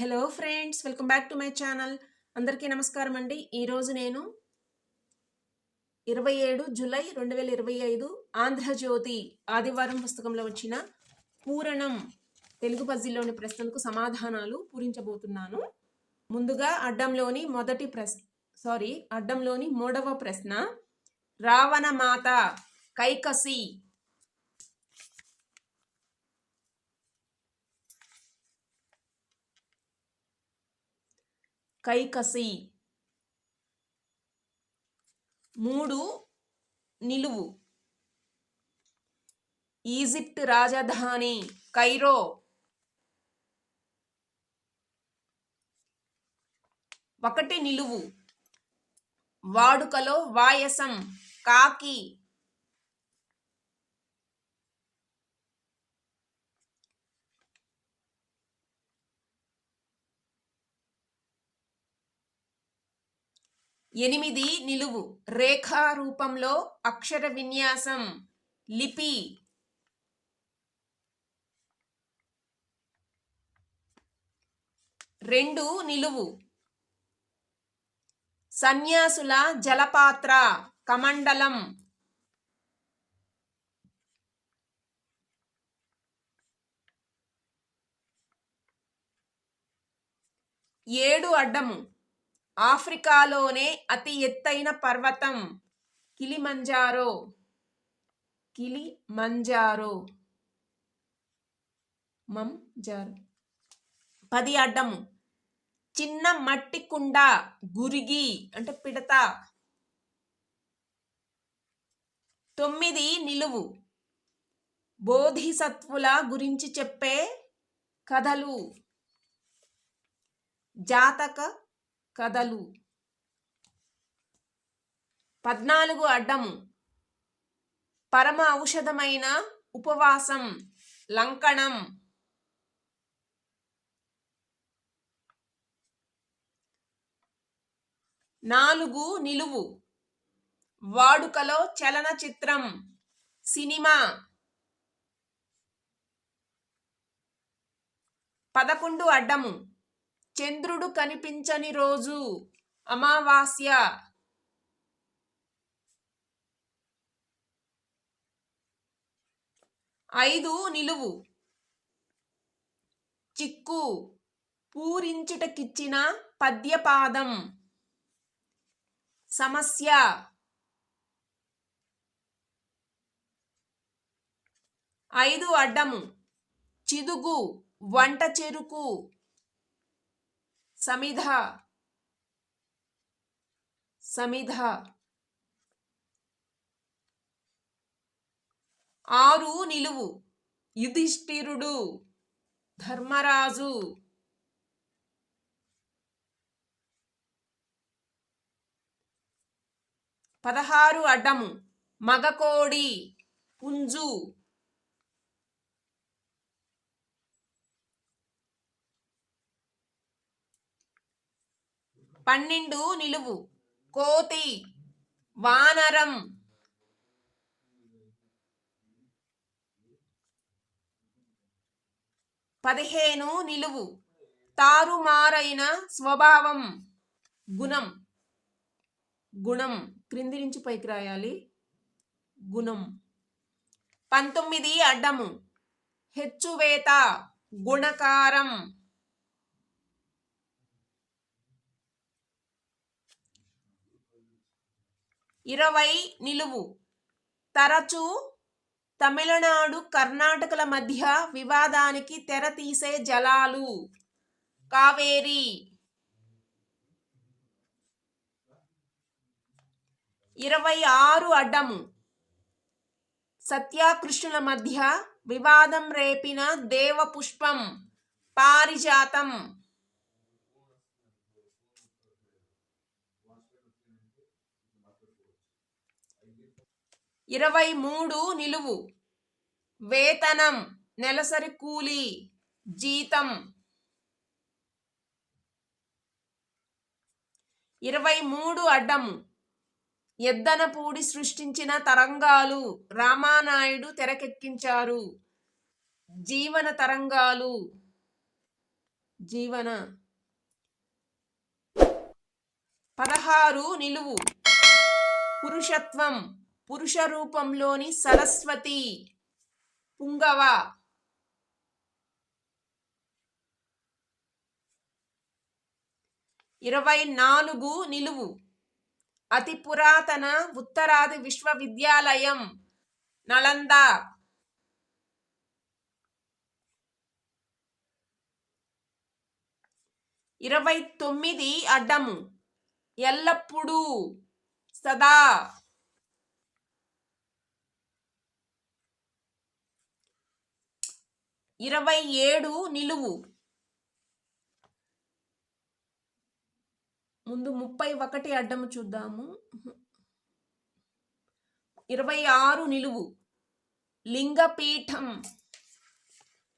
Hello friends welcome back to my channel. అందరికీ నమస్కారం అండి. ఈరోజు నేను ఇరవై ఏడు జూలై రెండు వేల ఇరవై ఐదు ఆంధ్రజ్యోతి ఆదివారం పుస్తకంలో వచ్చిన పూరణం తెలుగు పజిల్లోని ప్రశ్నలకు సమాధానాలు పూరించబోతున్నాను. ముందుగా అడ్డంలోని మొదటి ప్రశ్న సారీ అడ్డంలోని మూడవ ప్రశ్న రావణమాత కైకసి కైకసి. మూడు నిలువు. ఈజిప్ట్ రాజధాని కైరో. ఒకటి నిలువు. వాడుకలో వాయసం కాకి. ఎనిమిది నిలువు. రేఖా రూపంలో అక్షర విన్యాసం. లిపి. రెండు నిలువు. సన్యాసుల జలపాత్ర. కమండలం. ఏడు అడ్డము. ఆఫ్రికాలోనే అతి ఎత్తైన పర్వతం కిలిమంజారో. కిలి మంజారో పది అడ్డము. చిన్న మట్టి కుండ గురిగి అంటే పిడత. తొమ్మిది నిలువు. బోధిసత్వుల గురించి చెప్పే కథలు. జాతక కథలు. పద్నాలుగు అడ్డము పరమ ఔషధమైన ఉపవాసం. లంకణం. నాలుగు నిలువు. వాడుకలో చలనచిత్రం. సినిమా. పదకొండు అడ్డము. చంద్రుడు కనిపించని రోజు. అమావాస్య. ఐదు నిలువు. చిక్కు. పూరించుటకిచ్చిన పద్యపాదం. సమస్య. ఐదు అడ్డము. చిదుగు. వంట చెరుకు. సమిధ. సమిధ. ఆరు నిలువు. యుధిష్ఠిరుడు. ధర్మరాజు. పదహారు అడ్డము. మగకోడి. పుంజు. పన్నెండు నిలువు. కోతి వానరం. పదిహేను నిలువు. తారుమారైన స్వభావం. గుణం. గుణం. క్రింది నుంచి పైకి రాయాలి. గుణం. పంతొమ్మిది అడ్డము. హెచ్చువేత గుణకారం. ఇరవై నిలువు. తరచూ తమిళనాడు కర్ణాటకల మధ్య వివాదానికి తెర తీసే జలాలు. కావేరి. ఇరవై ఆరు అడ్డము. సత్యాకృష్ణుల మధ్య వివాదం రేపిన దేవపుష్పం పారిజాతం. ఇరవై మూడు నిలువు. వేతనం నెలసరి కూలి జీతం. ఇరవై మూడు అడ్డము. ఎద్దనపూడి సృష్టించిన తరంగాలు రామానాయుడు తెరకెక్కించారు. జీవన తరంగాలు. జీవన. పదహారు నిలువు. పురుషత్వం. పురుష రూపంలోని సరస్వతి పుంగవ. ఇరవై నాలుగు నిలువు. అతి పురాతన ఉత్తరాది విశ్వవిద్యాలయం నలంద. ఇరవై తొమ్మిది అడ్డము. ఎల్లప్పుడూ సదా ఇరవై ఏడు నిలువు. ముందు ముప్పై ఒకటి అడ్డము చూద్దాము. ఇరవై ఆరు నిలువు. లింగపీఠం.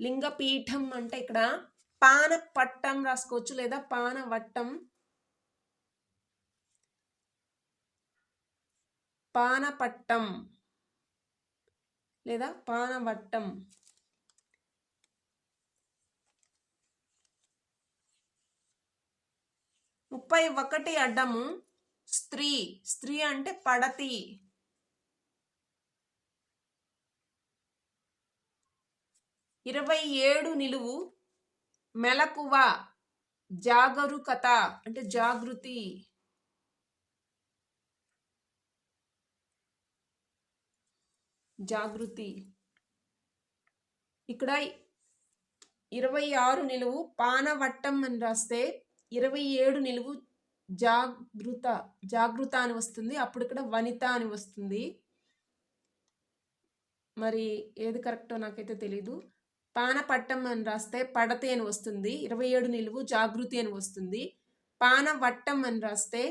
లింగపీఠం అంటే ఇక్కడ పాన పట్టం రాసుకోవచ్చు లేదా పాన వట్టం పానపట్టం లేదా పానవట్టం. ముప్పై ఒకటి అడ్డము స్త్రీ. స్త్రీ అంటే పడతి. ఇరవై ఏడు నిలువు మెలకువ. జాగరూకత అంటే జాగృతి. జాగృతి. ఇక్కడ ఇరవై ఆరు నిలువు పానవట్టం అని రాస్తే ఇరవై ఏడు నిలువు జాగృత జాగృత అని వస్తుంది. అప్పుడు ఇక్కడ వనిత అని వస్తుంది. మరి ఏది కరెక్టో నాకైతే తెలీదు. పానపట్టం అని రాస్తే పడతే అని వస్తుంది. ఇరవై ఏడు నిలువు జాగృతి అని వస్తుంది. పానవట్టం అని రాస్తే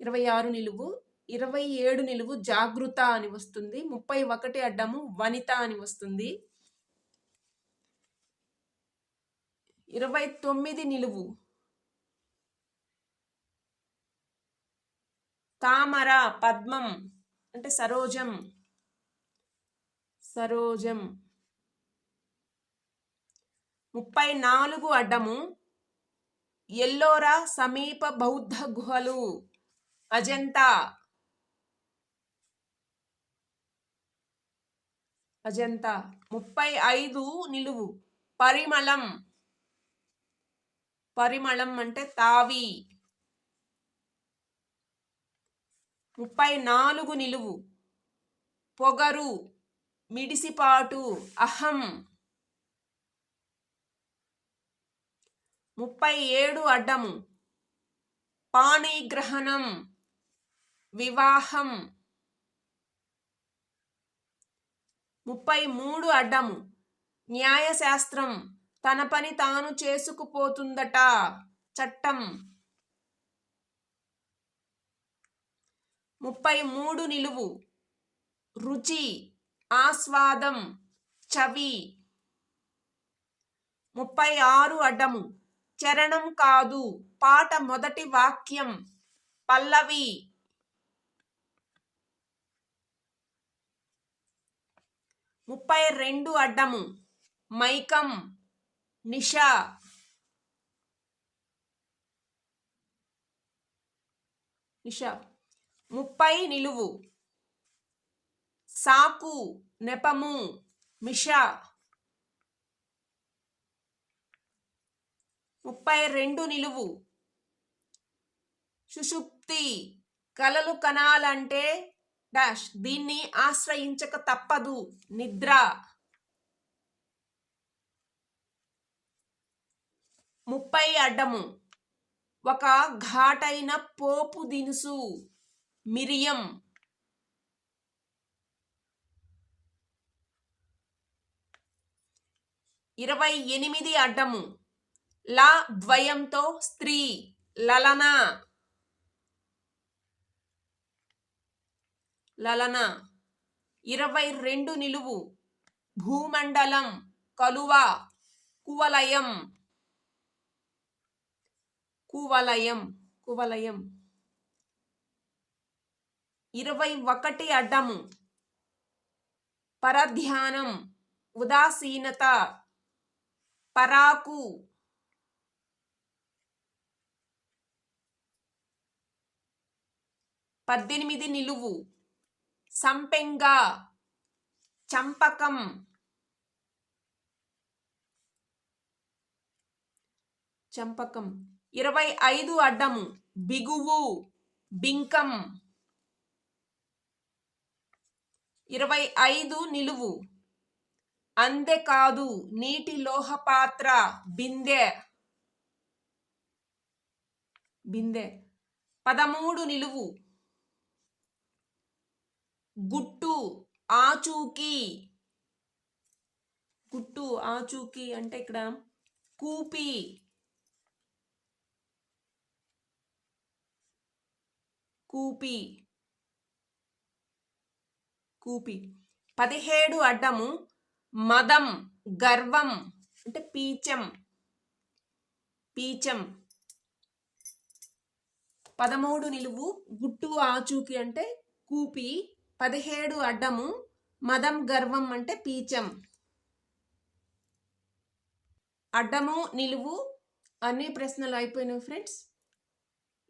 ఇరవై ఆరు నిలువు ఇరవై ఏడు నిలువు జాగృత అని వస్తుంది. ముప్పై ఒకటి అడ్డము వనిత అని వస్తుంది. ఇరవై తొమ్మిది నిలువు తామర పద్మం అంటే సరోజం. సరోజం. ముప్పై నాలుగు అడ్డము. ఎల్లోరా సమీప బౌద్ధ గుహలు. అజంతా. అజంతా. ముప్పై ఐదు నిలువు. పరిమళం. పరిమళం అంటే తావి. ముప్పై నాలుగు నిలువు. పొగరు మిడిసిపాటు అహం. ముప్పై ఏడు అడ్డము. పాణిగ్రహణం వివాహం. ముప్పై మూడు అడ్డము. న్యాయశాస్త్రం తన పని తాను చేసుకుపోతుందట చట్టం. ముప్పై మూడు నిలువు. రుచి ఆస్వాదం చవి. ముప్పై ఆరు అడ్డము. చరణం కాదు. పాట మొదటి వాక్యం. పల్లవి. ముప్పై రెండు అడ్డము. మైకం. నిషా. నిషా. ముప్పై నిలువు. సాకు నెపము మిష. ముప్పై రెండు నిలువు. సుషుప్తి కలలు కనాలంటే డాష్. దీన్ని ఆశ్రయించక తప్పదు. నిద్ర. ముప్పై అడ్డము. ఒక ఘాటైన పోపు దినుసు. మిరియం. ఇరవై ఎనిమిది అడ్డము. లా ద్వయంతో స్త్రీ. లలన. లలన. ఇరవై రెండు నిలువు. భూమండలం. కలువ. కువలయం. కువలయం. కువలయం. ఇరవై ఒకటి అడ్డం పరధ్యానం ఉదాసీనత పరాకు. పద్దెనిమిది నిలువు. సంపెంగ చంపకం. చంపకం. ఇరవై ఐదు అడ్డము. బిగువు బింకం. ఇరవై ఐదు నిలువు. అందె కాదు నీటి లోహపాత్ర బిందె. బిందె. పదమూడు నిలువు. గుట్టు ఆచూకీ. గుట్టు ఆచూకీ అంటే ఇక్కడ కూపి. కూపి. కూపి. పదిహేడు అడ్డము మదం గర్వం అంటే పీచం. పీచం. పదమూడు నిలువు గుట్టు ఆచూకి అంటే కూపి. పదిహేడు అడ్డము మదం గర్వం అంటే పీచం. అడ్డము నిలువు అన్ని ప్రశ్నలు అయిపోయినాయి ఫ్రెండ్స్.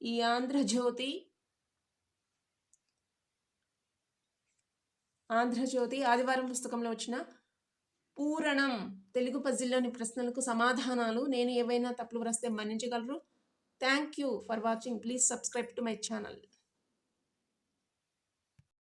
ఈ ఆంధ్రజ్యోతి ఆంధ్రజ్యోతి ఆదివారం పుస్తకంలో వచ్చిన పూరణం తెలుగు పజిల్లోని ప్రశ్నలకు సమాధానాలు నేను ఏవైనా తప్పులు వ్రాస్తే మన్నించగలరు? Thank you for watching please subscribe to my channel